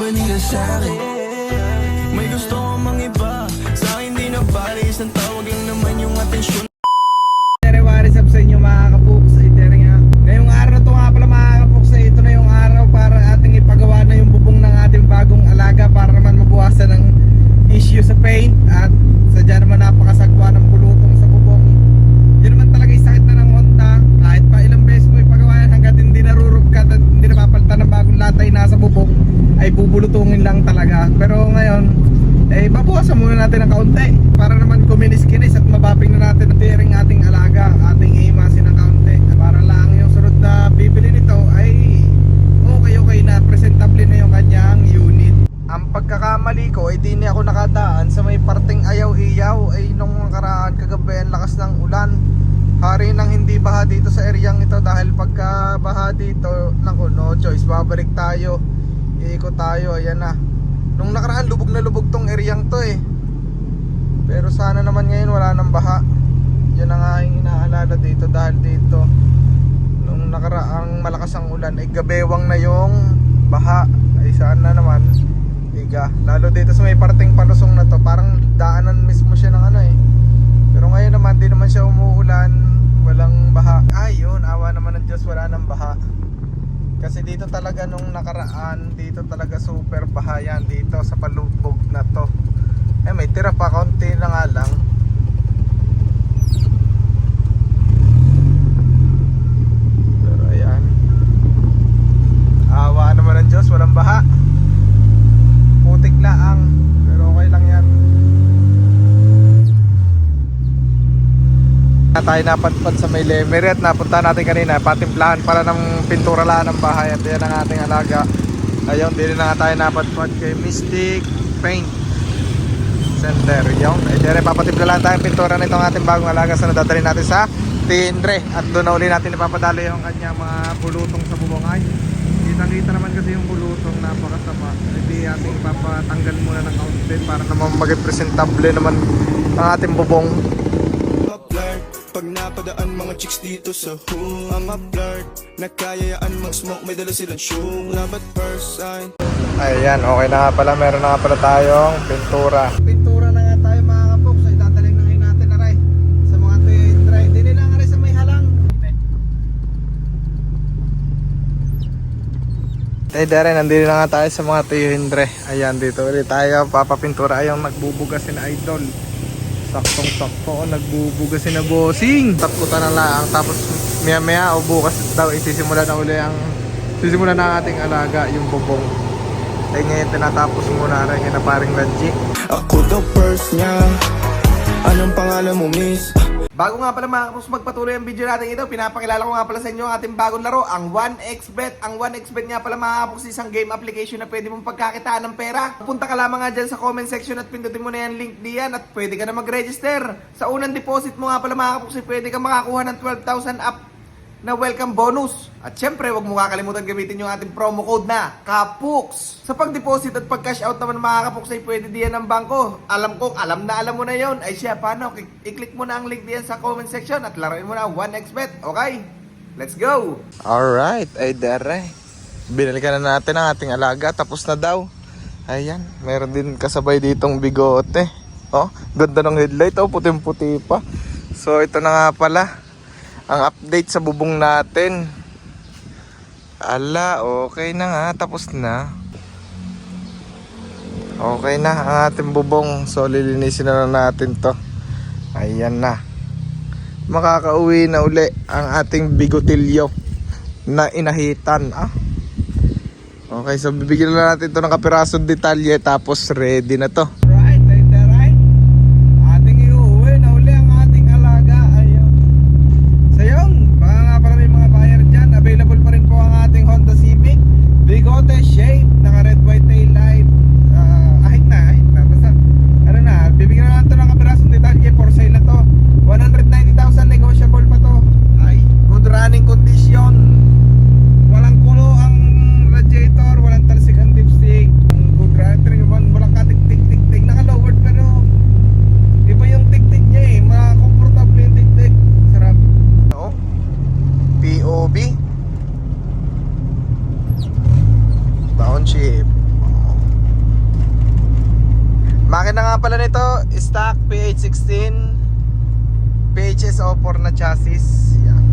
ba nila sa'kin? May gusto mang iba Sa akin di na bali Isang tawag lang naman yung atensyon Tere, what is up sa inyo mga kapuks? Ay, tere nga. Ngayong araw na to nga pala mga kapuks, ay ito na yung araw para ating ipagawa na yung bubong ng ating bagong alaga para naman mabuwasan ng issue sa paint at sadya naman napakasagwa ng bulutong sa bubong. Yun naman talaga yung sakit na ng Honda. Kahit pa ilang beses mo ipagawa yan hanggat hindi narurugkat at hindi napapalitan ng bagong latay nasa bubong ay bubulutungin lang talaga. Pero ngayon, eh babawasan muna natin ng kaunti para naman kuminis-kinis at mabaping na natin ang ating alaga, ating imasin ng kaunti. Para lang yung sunod na bibili nito ay okay okay na, presentable na yung kanyang unit. Ang pagkakamali ko ay di niya ako nakadaan sa may parting ayaw-iyaw ay nung karaan kagabi ang lakas ng ulan. Hari nang hindi baha dito sa eryang ito dahil pagka baha dito, naku no choice, babalik tayo. Iikot tayo, ayan na. Nung nakaraan lubog na lubog tong eryang to eh. Pero sana naman ngayon wala nang baha. Yan ang aking inaalala dito dahil dito nung nakaraang malakas ang ulan ay gabewang na yung baha. Ay sana naman iga. Lalo dito sa may parting palusong na to, parang daanan mismo siya ng ano eh. Pero ngayon naman di naman siya umuulan, walang baha. Ayun, awa naman ng Diyos wala nang baha. Kasi dito talaga nung nakaraan, dito talaga super bahayan dito sa palubog na to. Eh may tira pa konti na nga lang. Pero ayan. Awa naman ng Diyos, walang baha. Putik laang, pero okay lang yan. Na tayo napadpad sa may Lemery at napunta natin kanina patimplahan para ng pintura lang ng bahay at yan ang ating alaga. Ayun din na nga tayo napadpad kay Mystic Paint Center. Yung ay dire papatimpla lang tayo pintura nitong ating bagong alaga sa nadadali natin sa Tindre. At doon na uli natin ipapadalo yung kanyang mga bulutong sa bubongay kita kita naman kasi yung bulutong napakasama. Hindi ating ipapatanggal muna ng kaunti para naman maging presentable naman ang ating bubong Pag napadaan mga chicks dito sa hood Mga flirt Nakayayaan mag-smoke May dala silang shoe Love at first sight Ayan, okay na nga pala. Meron na nga pala tayong pintura. Pintura na nga tayo mga kapoks. Ay dadalhin na ngayon natin aray. Sa mga tuyo yung dry. Dili lang aray sa may halang. Eh dere, nandito na nga tayo sa mga tuyo hindre. Ayan, dito ulit tayo. Papapintura ayong nagbubugas si na idol. Saktong sakto nagbubugas si na bossing. Taputan na lang. Tapos maya maya o bukas daw isisimula na uli ang sisimula na ating alaga yung bubong. Ay ngayon tinatapos muna rin yung na paring Radji. Ako the first niya Anong pangalan mo miss? Bago nga pala mga kapos magpatuloy ang video natin ito, pinapakilala ko nga pala sa inyo ang ating bagong laro, ang 1xBet. Ang 1xBet nga pala mga kapos isang game application na pwede mong pagkakitaan ng pera. Punta ka lamang nga dyan sa comment section at pindutin mo na yan link diyan at pwede ka na mag-register. Sa unang deposit mo nga pala mga kapos, pwede ka makakuha ng 12,000 up na welcome bonus. At syempre, huwag mo kakalimutan gamitin yung ating promo code na KAPUKS. Sa pag-deposit at pag-cash out naman mga kapuks ay pwede diyan ng bangko. Alam ko, alam na alam mo na yon. Ay siya, paano? I-click mo na ang link diyan sa comment section at laruin mo na ang 1xbet. Okay? Let's go! Alright, ay dere. Binalikan na natin ang ating alaga. Tapos na daw. Ayan, meron din kasabay ditong bigote. Oh, ganda ng headlight. Oh, puting-puti pa. So, ito na nga pala ang update sa bubong natin. Ala, okay na nga, tapos na. Okay na ang ating bubong. So lilinisin na lang natin 'to. Ayan na. Makakauwi na uli ang ating bigotilyo na inahitan. Ah. Okay, so bibigyan na natin 'to ng kapirasong detalye tapos ready na 'to. Kobe. Township. Oh. Makina nga pala nito, stock PH16 PHS04 na chassis. Yan.